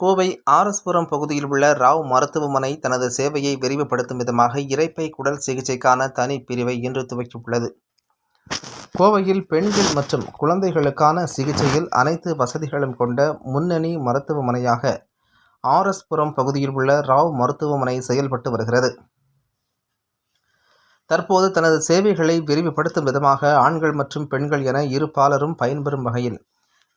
கோவை ஆர்எஸ்புரம் பகுதியில் உள்ள ராவ் மருத்துவமனை தனது சேவையை விரிவுபடுத்தும் விதமாக இறைப்பை குடல் சிகிச்சைக்கான தனி பிரிவை இன்று துவக்கியுள்ளது. கோவையில் பெண்கள் மற்றும் குழந்தைகளுக்கான சிகிச்சையில் அனைத்து வசதிகளும் கொண்ட முன்னணி மருத்துவமனையாக ஆர்எஸ்புரம் பகுதியில் உள்ள ராவ் மருத்துவமனை செயல்பட்டு வருகிறது. தற்போது தனது சேவைகளை விரிவுபடுத்தும் விதமாக ஆண்கள் மற்றும் பெண்கள் என இரு பாலரும் பயன்பெறும் வகையில்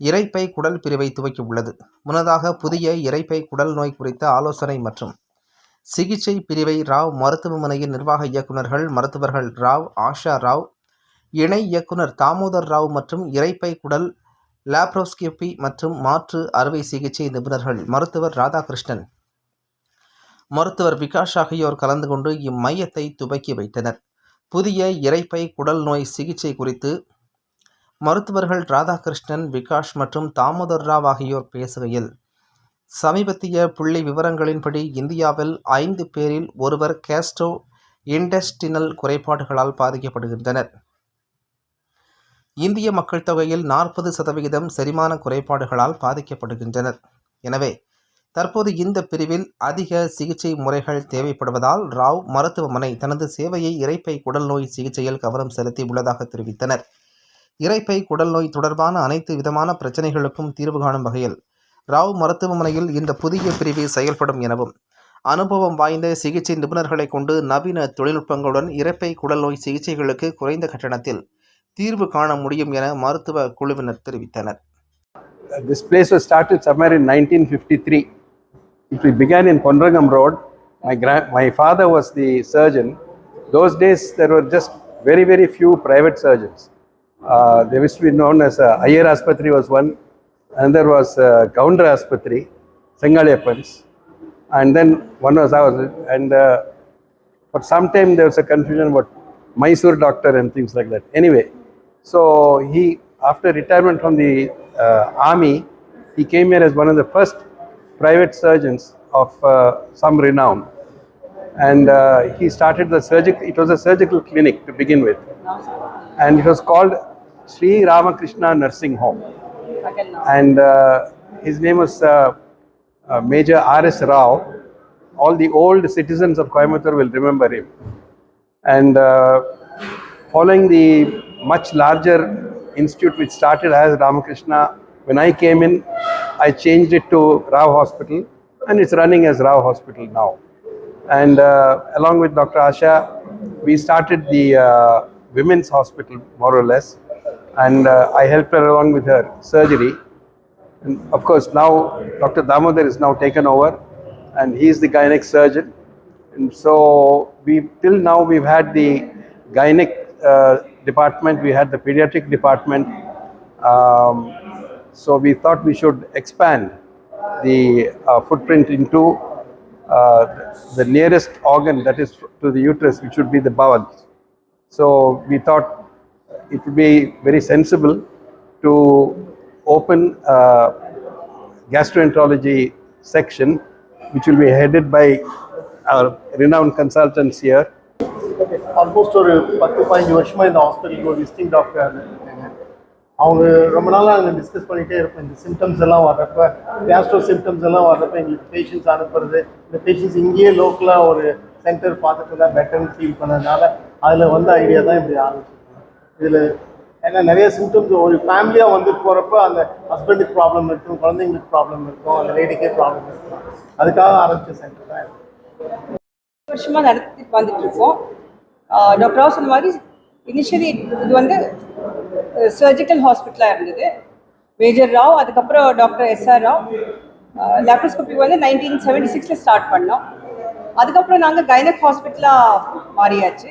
இறைப்பை குடல் பிரிவை துவக்கியுள்ளது முன்னதாக புதிய இரைப்பை குடல் நோய் குறித்த ஆலோசனை மற்றும் சிகிச்சை பிரிவை ராவ் மருத்துவமனையின் நிர்வாக இயக்குநர்கள் மருத்துவர்கள் ராவ் ஆஷா ராவ் இணை இயக்குனர் தாமோதர் ராவ் மற்றும் இறைப்பை குடல் லாப்ரோஸ்கோபி மற்றும் மாற்று அறுவை சிகிச்சை நிபுணர்கள் மருத்துவர் ராதாகிருஷ்ணன். மருத்துவர் விகாஷ் ஆகியோர் கலந்து கொண்டு இம்மையத்தை துவக்கி வைத்தனர். புதிய இரைப்பை குடல் நோய் சிகிச்சை குறித்து மருத்துவர்கள் ராதாகிருஷ்ணன் விகாஷ் மற்றும் தாமோதர் ராவ் ஆகியோர் பேசுகையில் சமீபத்திய புள்ளி விவரங்களின்படி இந்தியாவில் ஐந்து பேரில் ஒருவர் கேஸ்ட்ரோ இன்டெஸ்டினல் குறைபாடுகளால் பாதிக்கப்படுகின்றனர். இந்திய மக்கள் தொகையில் நாற்பது சதவிகிதம் செரிமான குறைபாடுகளால் பாதிக்கப்படுகின்றனர். எனவே தற்போது இந்த பிரிவில் அதிக சிகிச்சை முறைகள் தேவைப்படுவதால் ராவ் மருத்துவமனை தனது சேவையை இறைப்பை குடல் நோய் சிகிச்சையில் கவனம் செலுத்தி உள்ளதாக தெரிவித்தனர். இறைப்பை குடல் நோய் தொடர்பான அனைத்து விதமான பிரச்சனைகளுக்கும் தீர்வு காணும் வகையில் ராவ் மருத்துவமனையில் இந்த புதிய பிரிவு செயல்படும் எனவும் அனுபவம் வாய்ந்த சிகிச்சை நிபுணர்களை கொண்டு நவீன தொழில்நுட்பங்களுடன் இறப்பை குடல் நோய் சிகிச்சைகளுக்கு குறைந்த கட்டணத்தில் தீர்வு காண முடியும் என மருத்துவ குழுவினர் தெரிவித்தனர் this place was started somewhere in 1953. It began in Pondrangam Road. My, gra- my father was the surgeon. Those days, there were just very, very few private surgeons. Uh, they used to be known as uh, Ayer Aspatri was one, another was uh, Kaundra Aspatri, Sengaliappans, and then one was ours. And uh, for some time, there was a confusion about Mysore doctor and things like that. Anyway, so he, after retirement from the uh, army, he came here as one of the first private surgeons of uh, some renown. And uh, he started the surgical, it was a surgical clinic to begin with. And it was called Sri Ramakrishna Nursing Home. And uh, his name was uh, uh, Major R.S. Rao. All the old citizens of Coimbatore will remember him. And uh, following the much larger institute which started as Ramakrishna, when I came in, I changed it to Rao Hospital and it's running as Rao Hospital now. And uh, along with Dr. Asha, we started the uh, women's hospital more or less. And uh, I helped her along with her surgery. And of course, now Dr. Damodar is now taken over and he is the gynec surgeon. And so we till now we've had the gynec uh, department, we had the pediatric department. Um, so we thought we should expand the uh, footprint into uh, the nearest organ that is to the uterus, which would be the bowels. So we thought it would be very sensible to open a gastroenterology section, which will be headed by our renowned consultants here. Almost ஒரு பத்து பதினஞ்சு வருஷமா இந்த ஹாஸ்பிட்டலுக்கு ஒரு visiting doctor இருக்காங்க. அவங்க ரொம்ப நாளாக நாங்கள் டிஸ்கஸ் பண்ணிகிட்டே இருப்போம். இந்த சிம்டம்ஸ் எல்லாம் வர்றப்ப கேஸ்ட்ரோ சிம்டம்ஸ் எல்லாம் வர்றப்ப எங்களுக்கு பேஷண்ட்ஸ் அனுப்புறது இந்த பேஷண்ட்ஸ் இங்கேயே லோக்கலாக ஒரு சென்டர் பார்த்துட்டு தான் பெட்டர்னு ஃபீல் பண்ணதுனால அதில் வந்த ஐடியா தான் இப்படி ஆரம்பிச்சு இதில் ஏன்னா நிறைய சிம்டம்ஸ் ஒரு ஃபேமிலியாக வந்து போகிறப்ப அந்த ஹஸ்பண்டுக்கு ப்ராப்ளம் இருக்கும் குழந்தைங்களுக்கு ப்ராப்ளம் இருக்கும் அந்த லேடிக்கே ப்ராப்ளம் இருக்கும். அதுக்காக ஆரம்பித்த சென்டர் தான் இது. வருஷமா நடத்திட்டு வந்துட்டு இருக்கோம். டாக்டர் ராவ் சொன்ன மாதிரி இனிஷியலி இது வந்து சர்ஜிக்கல் ஹாஸ்பிட்டலாக இருந்தது. மேஜர் ராவ் அதுக்கப்புறம் doctor S R Rao. Laparoscopy வந்து நைன்டீன் செவன்டி சிக்ஸில் ஸ்டார்ட் பண்ணோம். அதுக்கப்புறம் நாங்கள் கைனக் ஹாஸ்பிட்டலாக மாறியாச்சு.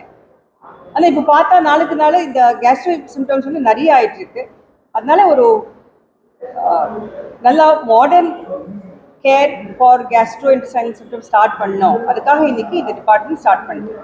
ஆனால் இப்போ பார்த்தா நாளுக்கு நாள் இந்த கேஸ்ட்ரோ சிம்டம்ஸ் வந்து நிறைய ஆயிட்டு இருக்கு அதனால ஒரு நல்லா modern care for gastro intestine symptom start பண்ணோம் அதுக்காக இன்னைக்கு இந்த டிபார்ட்மெண்ட் ஸ்டார்ட் பண்ணிட்டு